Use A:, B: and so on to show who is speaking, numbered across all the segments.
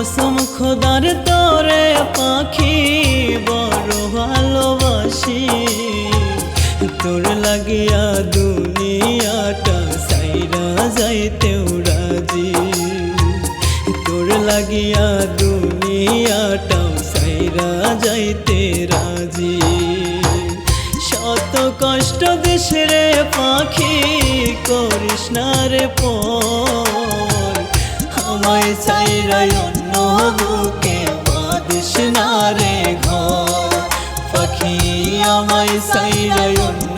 A: কসম, খোদার তরে পাখি বড় ভালোবাসি। তোর লাগিয়া দুনিয়াটা সাইরা যাইতেও রাজি। তোর লাগিয়া দুনিয়াটাও সাইরা যাইতে রাজি। শত কষ্ট দেশে পাখি, করিস না রে পর আমায় সাইরা অন্য বুকে বাদিস না রে ঘর। পাখি আমায় সাইরা অন্য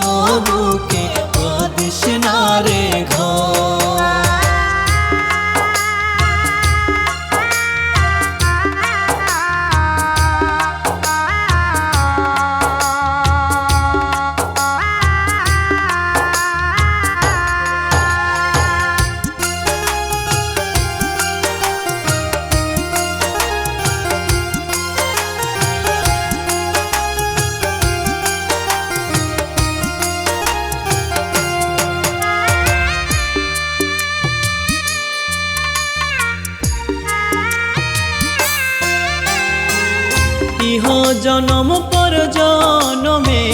A: ইহ জনম পর জনমে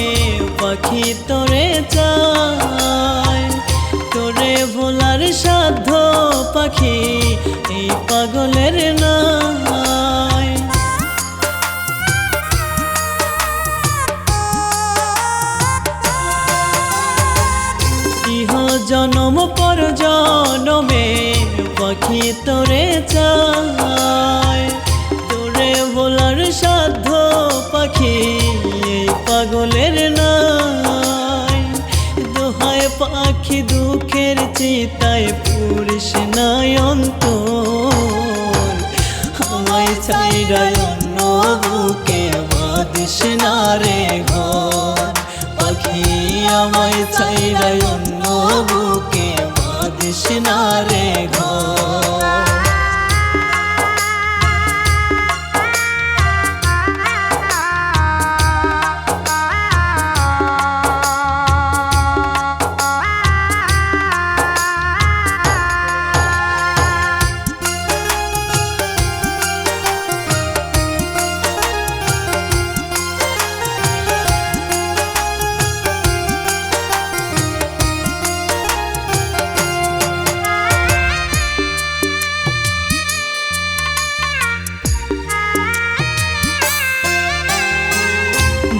A: পাখি তোরে চায়। তোরে ভোলার সাধ্য পাখি এই পাগলের ইহ জনম পর জনমে পাখি তোরে চায়। চিতায় পুরিস নয়ন তো আমায় চাই অন্য বুকে বাদিস না রে ঘর। পাখি আমায় চাইরাই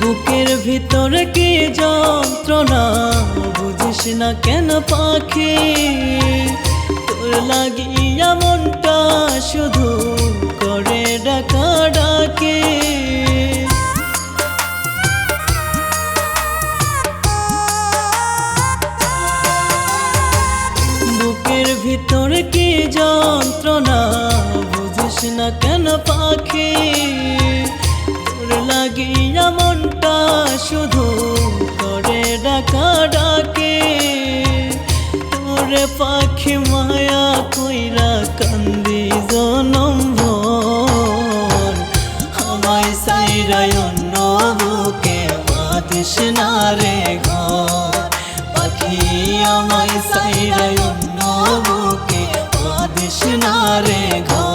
A: বুকের ভিতরে কি যন্ত্রণা? বুঝিস না কেন পাখি? তোর লাগিয়া মনটা শুধু করে ডাকা ডাকে। বুকের ভিতরে কি যন্ত্রণা? বুঝিস না কেন পাখি? তোর লাগিয়া মনটা শুধু করে ডাকা ডাকে। তোরে পাখি মায়া কইরা কান্দি জনম ভর। আমায় সাইরাই অন্য বুকে বাদিস না রে ঘর। পাখি আমায় সাইরাই অন্য বুকে বাদিস না রে ঘর।